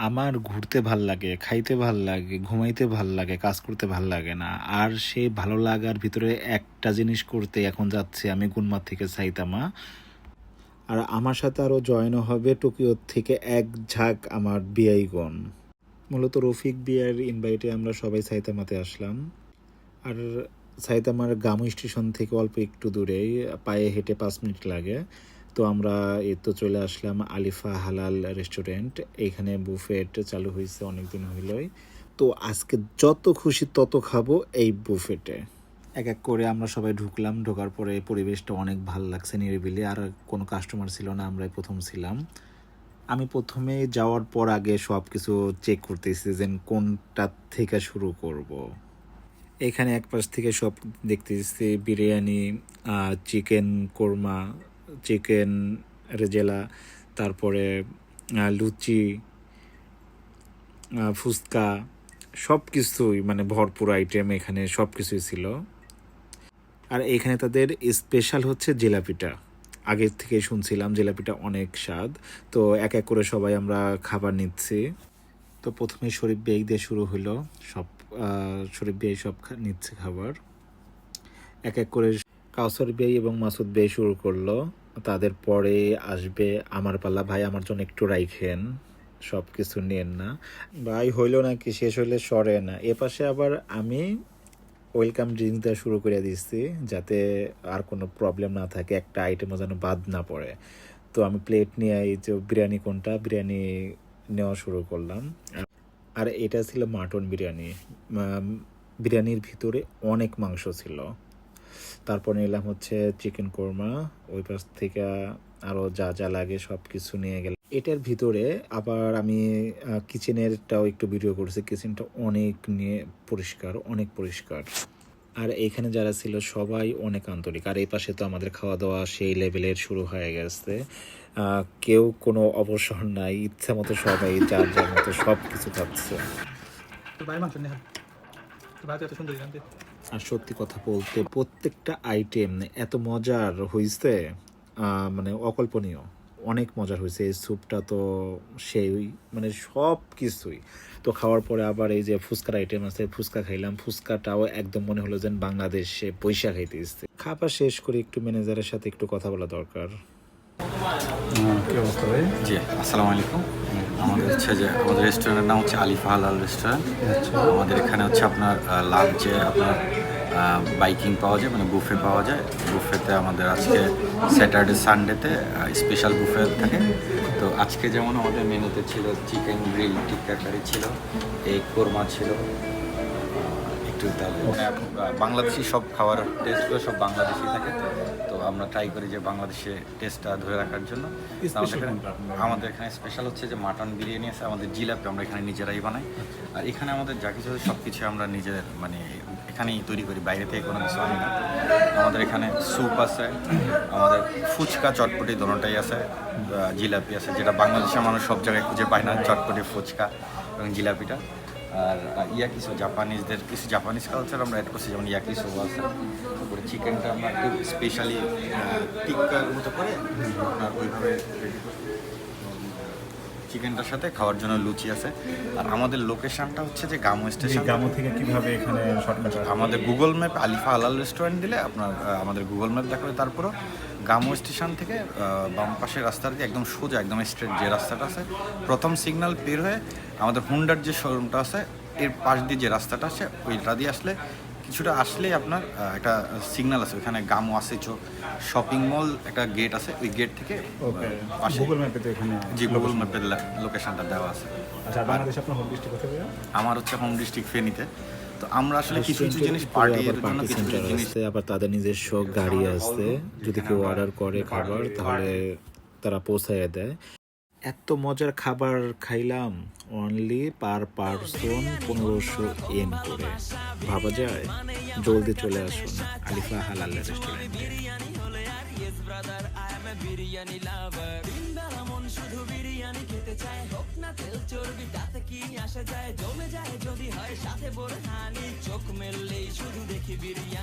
আমার ঘুরতে ভালো লাগে, খাইতে ভালো লাগে, ঘুমাইতে ভালো লাগে, কাজ করতে ভালো লাগে না। আর সেই ভালো লাগার ভিতরে একটা জিনিস করতে এখন যাচ্ছে, আমি গুনমার থেকে সাইতামা। আর আমার সাথে আরও জয়েনও হবে টোকিও থেকে এক ঝাঁক আমার বিআইগণ মূলত রফিক বিয়ার ইনভাইটে আমরা সবাই সাইতামাতে আসলাম। আর সাইতামার গামু স্টেশন থেকে অল্প একটু দূরেই, পায়ে হেঁটে পাঁচ মিনিট লাগে। তো আমরা এই তো চলে আসলাম আলিফা হালাল রেস্টুরেন্ট এখানে বুফেট চালু হয়েছে অনেকদিন হইলই। তো আজকে যত খুশি তত খাব এই বুফেটে এক এক করে আমরা সবাই ঢুকলাম, ঢোকার পরে পরিবেশটা অনেক ভালো লাগছে নিরিবিলি। আর কোনো কাস্টমার ছিল না, আমরাই প্রথম ছিলাম। আমি প্রথমে যাওয়ার পর আগে সব কিছু চেক করতেছি যে কোনটা থেকে শুরু করব। এখানে এক পাশ থেকে সব দেখতেছি, বিরিয়ানি চিকেন কোরমা চিকেন, রেজেলা, তারপরে লুচি ফুচকা সব কিছুই মানে ভরপুর আইটেম এখানে সব কিছুই ছিল। আর এখানে তাদের স্পেশাল হচ্ছে জিলাপিটা। আগের থেকে শুনছিলাম জিলাপিটা অনেক স্বাদ। তো এক এক করে সবাই আমরা খাবার নিচ্ছি। তো প্রথমে শরীফ বেগ দিয়ে শুরু হলো। সব শরীফ বেগ সব নিচ্ছে খাবার। এক এক করে কাউসার বেই এবং মাসুদ বেই শুরু করল। তাদের পরে আসবে, আমার পাল্লা, ভাই, আমার জন্য একটু রাইখেন সব কিছু নেন না। ভাই, হইল নাকি, শেষ হইলে সরে না। এ পাশে আবার আমি ওয়েলকাম ড্রিঙ্কস দেওয়া শুরু করে দিচ্ছি যাতে আর কোনো প্রবলেম না থাকে, একটা আইটেমও যেন বাদ না পড়ে। তো আমি প্লেট নিয়ে এই যে বিরিয়ানি কোনটা, বিরিয়ানি নেওয়া শুরু করলাম। আর এটা ছিল মাটন বিরিয়ানি। বিরিয়ানির ভিতরে অনেক মাংস ছিল। তারপর নিলাম হচ্ছে চিকেন কোরমা। ওই পাশ থেকে আরও যা যা লাগে সব কিছু নিয়ে গেলাম। এটার ভিতরে আবার আমি কিচেনেরটাও একটু ভিডিও করছি। কিচেনটা অনেক নিয়ে পরিষ্কার, অনেক পরিষ্কার। আর এখানে যারা ছিল সবাই অনেক আন্তরিক। আর এই পাশে তো আমাদের খাওয়া দাওয়া সেই লেভেলের শুরু হয়ে গেছে। কেউ কোনো অবসর নাই। ইচ্ছা মতো সবাই যার যার মতো সব কিছু খাচ্ছে ভাই, মাংস তোর ভাই এত সুন্দর আর সত্যি কথা বলতে প্রত্যেকটা আইটেম এত মজার হয়েছে আহ, মানে অকল্পনীয়। অনেক মজার হয়েছে এই স্যুপটা তো সেই মানে সব কিছুই তো খাওয়ার পরে আবার এই যে ফুচকার আইটেম আছে ফুচকা খাইলাম। ফুচকাটাও একদম মনে হলো যেন বাংলাদেশে পয়সা খাইতে এসছে। খাবার শেষ করে একটু ম্যানেজারের সাথে একটু কথা বলা দরকার। কি অবস্থা ভাই? জি আসসালামু আলাইকুম। আমাদের হচ্ছে যে, আমাদের রেস্টুরেন্টের নাম হচ্ছে আলিফা হালাল রেস্টুরেন্ট আমাদের এখানে হচ্ছে আপনার লাঞ্চে আপনার বাইকিং পাওয়া যায় মানে বুফে পাওয়া যায়। বুফেতে আমাদের আজকে স্যাটারডে সানডেতে স্পেশাল বুফে থাকে। তো আজকে যেমন আমাদের মেনুতে ছিল চিকেন গ্রিল টিক্কা কারি ছিল এগ কোরমা ছিল মানে বাংলাদেশি সব খাবার টেস্টগুলো সব বাংলাদেশি থাকে। তো আমরা ট্রাই করি যে বাংলাদেশে টেস্টটা ধরে রাখার জন্য। আমাদের এখানে- স্পেশাল হচ্ছে যে মাটন বিরিয়ানি আছে আমাদের জিলাপি আমরা এখানে নিজেরাই বানাই। আর এখানে আমাদের যা কিছু সব কিছু আমরা নিজেদের মানে এখানেই তৈরি করি বাইরে থেকে কোনো কিছু আনি না। আমাদের এখানে স্যুপ আছে আমাদের ফুচকা চটপটি দোনোটাই আছে জিলাপি আছে যেটা বাংলাদেশের মানুষ সব জায়গায় খুঁজে পায় না চটপটি ফুচকা এবং জিলাপিটা। আর ইয়া কিছু জাপানিজদের কিছু জাপানিজ কালচার আমরা অ্যাড করছি যেমন ইয়াকি সোব আছে। তারপরে চিকেনটা আমরা একটু স্পেশালি টিক্কার মতো করে আপনার ওইভাবে চিকেনটার সাথে খাওয়ার জন্য লুচি আছে। আর আমাদের লোকেশনটা হচ্ছে যে গামো স্টেশন গ্রাম থেকে কীভাবে এখানে শর্টকাট আমাদের Google map Alifa Alal restaurant দিলে আপনার আমাদের গুগল ম্যাপ দেখাবে। তারপরও গামো স্টেশন থেকে বাম পাশের রাস্তা দিয়ে একদম সোজা একদম স্ট্রেট যে রাস্তাটা আছে প্রথম সিগন্যাল পের হয়ে আমাদের হুন্ডার যে শোরুমটা আছে এর পাশ দিয়ে যে রাস্তাটা আছে ওইটা দিয়ে আসলে কিছুটা আসলেই আপনার একটা সিগন্যাল আছে। ওখানে গামো আছে চোখ শপিং মল একটা গেট আছে ওই গেট থেকে আহ, পাশে। গুগল ম্যাপে তো এখানে জি গুগল ম্যাপের লোকেশনটা দেওয়া আছে। আচ্ছা? আমার হচ্ছে হোম ডিস্ট্রিক্ট ফেনীতে। তো আমরা আসলে কিছু কিছু জিনিস পার্টির জন্য কিছু কিছু জিনিস আছে আবার তাদের নিজস্ব গাড়ি আছে। যদি কেউ অর্ডার করে খাবার তাহলে তারা পৌঁছায় দেয়। এত মজার খাবার খাইলাম অনলি পার পারসন পনেরোশো এম করে। ভাবা যায়? জলদি চলে আসুন আলিফা হালাল রেস্টুরেন্টে আসা যায় জমে যায় যদি হয় সাথে বোরহানি। চোখ মেললেই শুধু দেখি বিরিয়ানি।